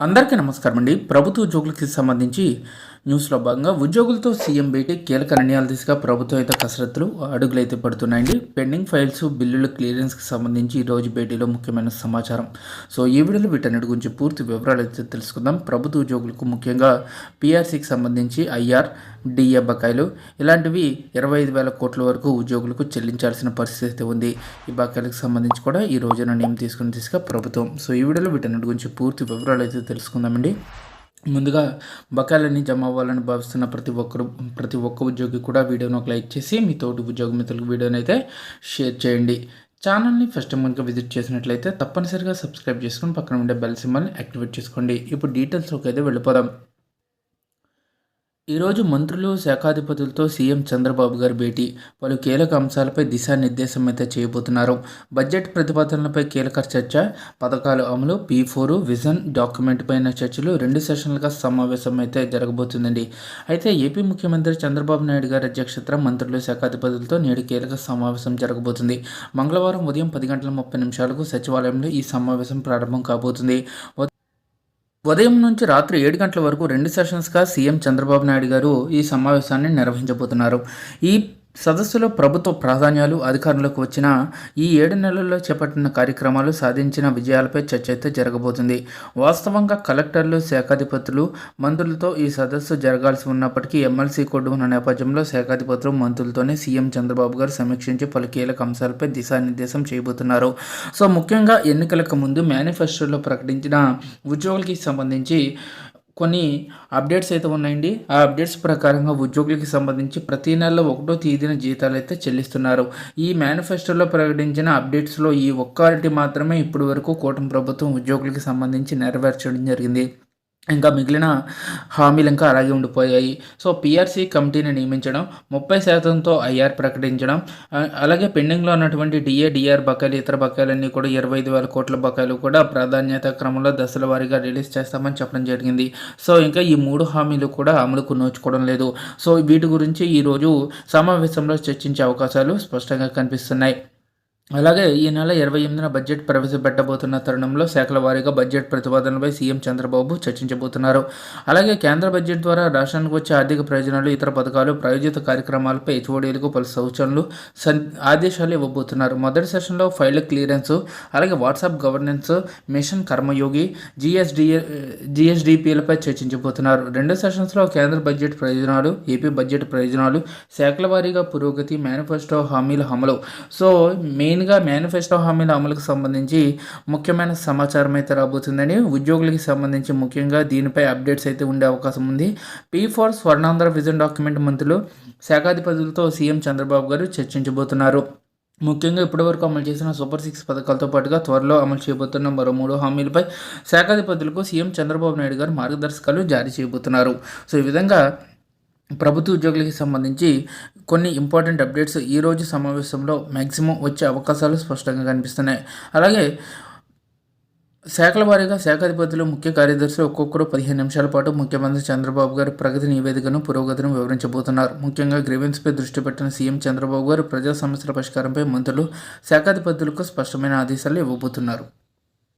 అందరికీ నమస్కారం అండి. ప్రభుత్వ ఉద్యోగులకి సంబంధించి న్యూస్లో భాగంగా ఉద్యోగులతో సీఎం భేటీ కీలక నిర్ణయాల దిశగా ప్రభుత్వం అయితే కసరత్తులు అడుగులు అయితే పడుతున్నాయండి. పెండింగ్ ఫైల్స్ బిల్లుల క్లియరెన్స్కి సంబంధించి ఈరోజు రోజు భేటీలో ముఖ్యమైన సమాచారం. సో ఈ వీడియోలో వీటన్నిటి గురించి పూర్తి వివరాలు అయితే తెలుసుకుందాం. ప్రభుత్వ ఉద్యోగులకు ముఖ్యంగా పీఆర్సీకి సంబంధించి ఐఆర్ డిఏ బకాయిలు ఇలాంటివి ఇరవై ఐదు వేల కోట్ల వరకు ఉద్యోగులకు చెల్లించాల్సిన పరిస్థితి అయితే ఉంది. ఈ బకాయిలకు సంబంధించి కూడా ఈ రోజున నిర్ణయం తీసుకుని దిశగా ప్రభుత్వం. సో ఈ వీడియోలో వీటన్నిటి గురించి పూర్తి వివరాలు అయితే తెలుసుకుందామండి. ముందుగా బకాయిలన్నీ జమ అవ్వాలని భావిస్తున్న ప్రతి ఒక్కరు ప్రతి ఒక్క ఉద్యోగి కూడా వీడియోను ఒక లైక్ చేసి మీ తోటి ఉద్యోగ మిత్రులకు వీడియోని అయితే షేర్ చేయండి. ఛానల్ని ఫస్ట్ టైం కనుక విజిట్ చేసినట్లయితే తప్పనిసరిగా సబ్స్క్రైబ్ చేసుకుని పక్కన ఉండే బెల్ సింబల్ని యాక్టివేట్ చేసుకోండి. ఇప్పుడు డీటెయిల్స్లోకి అయితే వెళ్ళిపోదాం. ఈరోజు మంత్రులు శాఖాధిపతులతో సీఎం చంద్రబాబు గారు భేటీ. పలు కీలక అంశాలపై దిశానిర్దేశం అయితే చేయబోతున్నారు. బడ్జెట్ ప్రతిపాదనలపై కీలక చర్చ పథకాలు అమలు పీ ఫోర్ విజన్ డాక్యుమెంట్ పైన చర్చలు రెండు సెషన్లుగా సమావేశం అయితే జరగబోతుందండి. అయితే ఏపీ ముఖ్యమంత్రి చంద్రబాబు నాయుడు గారి అధ్యక్షత మంత్రులు శాఖాధిపతులతో నేడు కీలక సమావేశం జరగబోతుంది. మంగళవారం ఉదయం పది గంటల ముప్పై నిమిషాలకు సచివాలయంలో ఈ సమావేశం ప్రారంభం కాబోతుంది. ఉదయం నుంచి రాత్రి ఏడు గంటల వరకు రెండు సెషన్స్గా సీఎం చంద్రబాబు నాయుడు గారు ఈ సమావేశాన్ని నిర్వహించబోతున్నారు. ఈ సదస్సులో ప్రభుత్వ ప్రాధాన్యాలు అధికారంలోకి వచ్చిన ఈ ఏడు నెలల్లో చేపట్టిన కార్యక్రమాలు సాధించిన విజయాలపై చర్చ అయితే జరగబోతుంది. వాస్తవంగా కలెక్టర్లు శాఖాధిపతులు మంత్రులతో ఈ సదస్సు జరగాల్సి ఉన్నప్పటికీ ఎమ్మెల్సీ కోడ్ ఉన్న నేపథ్యంలో శాఖాధిపతులు మంత్రులతోనే సీఎం చంద్రబాబు గారు సమీక్షించి పలు కీలక అంశాలపై దిశానిర్దేశం చేయబోతున్నారు. సో ముఖ్యంగా ఎన్నికలకు ముందు మేనిఫెస్టోలో ప్రకటించిన ఉద్యోగులకి సంబంధించి కొన్ని అప్డేట్స్ అయితే ఉన్నాయండి. ఆ అప్డేట్స్ ప్రకారంగా ఉద్యోగులకి సంబంధించి ప్రతి నెలలో ఒకటో తేదీన జీతాలు అయితే చెల్లిస్తున్నారు. ఈ మేనిఫెస్టోలో ప్రకటించిన అప్డేట్స్లో ఈ ఒక్కటి మాత్రమే ఇప్పటి వరకు కూటమి ప్రభుత్వం ఉద్యోగులకి సంబంధించి నెరవేర్చడం జరిగింది. ఇంకా మిగిలిన హామీలు ఇంకా అలాగే ఉండిపోయాయి. సో పిఆర్సీ కమిటీని నియమించడం ముప్పై శాతంతో ఐఆర్ ప్రకటించడం అలాగే పెండింగ్లో ఉన్నటువంటి డిఏ డిఆర్ బకాయిలు ఇతర బకాయిలన్నీ కూడా ఇరవై ఐదు వేల కోట్ల బకాయిలు కూడా ప్రాధాన్యత క్రమంలో దశల వారీగా రిలీజ్ చేస్తామని చెప్పడం జరిగింది. సో ఇంకా ఈ మూడు హామీలు కూడా అమలుకు నోచుకోవడం లేదు. సో వీటి గురించి ఈరోజు సమావేశంలో చర్చించే అవకాశాలు స్పష్టంగా కనిపిస్తున్నాయి. అలాగే ఈ నెల ఇరవై ఎనిమిదిన బడ్జెట్ ప్రవేశపెట్టబోతున్న తరుణంలో శాఖల వారీగా బడ్జెట్ ప్రతిపాదనలపై సీఎం చంద్రబాబు చర్చించబోతున్నారు. అలాగే కేంద్ర బడ్జెట్ ద్వారా రాష్ట్రానికి వచ్చే ఆర్థిక ప్రయోజనాలు ఇతర పథకాలు ప్రాయోజిత కార్యక్రమాలపై హెచ్ఓడీలకు పలు సూచనలు ఆదేశాలు ఇవ్వబోతున్నారు. మొదటి సెషన్లో ఫైల్ క్లియరెన్స్ అలాగే WhatsApp governance mission Karmayogi GSD జిఎస్డిపిలపై చర్చించబోతున్నారు. రెండు సెషన్స్లో కేంద్ర బడ్జెట్ ప్రయోజనాలు ఏపీ బడ్జెట్ ప్రయోజనాలు శాఖల వారీగా పురోగతి మేనిఫెస్టో హామీల అమలు. సో మే మెయిన్గా మేనిఫెస్టో హామీల అమలుకు సంబంధించి ముఖ్యమైన సమాచారం అయితే రాబోతుందని ఉద్యోగులకి సంబంధించి ముఖ్యంగా దీనిపై అప్డేట్స్ అయితే ఉండే అవకాశం ఉంది. P four Swarnandhra vision document మంత్రులు శాఖాధిపతులతో సీఎం చంద్రబాబు గారు చర్చించబోతున్నారు. ముఖ్యంగా ఇప్పటివరకు అమలు చేసిన సూపర్ సిక్స్ పథకాలతో పాటుగా త్వరలో అమలు చేయబోతున్న మరో మూడు హామీలపై శాఖాధిపతులకు సీఎం చంద్రబాబు నాయుడు గారు మార్గదర్శకాలు జారీ చేయబోతున్నారు. సో ఈ విధంగా ప్రభుత్వ ఉద్యోగులకి సంబంధించి కొన్ని ఇంపార్టెంట్ అప్డేట్స్ ఈరోజు సమావేశంలో మ్యాక్సిమం వచ్చే అవకాశాలు స్పష్టంగా కనిపిస్తున్నాయి. అలాగే శాఖల వారీగా శాఖాధిపతులు ముఖ్య కార్యదర్శులు ఒక్కొక్కరు పదిహేను నిమిషాల పాటు ముఖ్యమంత్రి చంద్రబాబు గారు ప్రగతి నివేదికను పురోగతిని వివరించబోతున్నారు. ముఖ్యంగా గ్రీవెన్స్పై దృష్టి పెట్టిన సీఎం చంద్రబాబు గారు ప్రజా సమస్యల పరిష్కారంపై మంత్రులు శాఖాధిపతులకు స్పష్టమైన ఆదేశాలు ఇవ్వబోతున్నారు.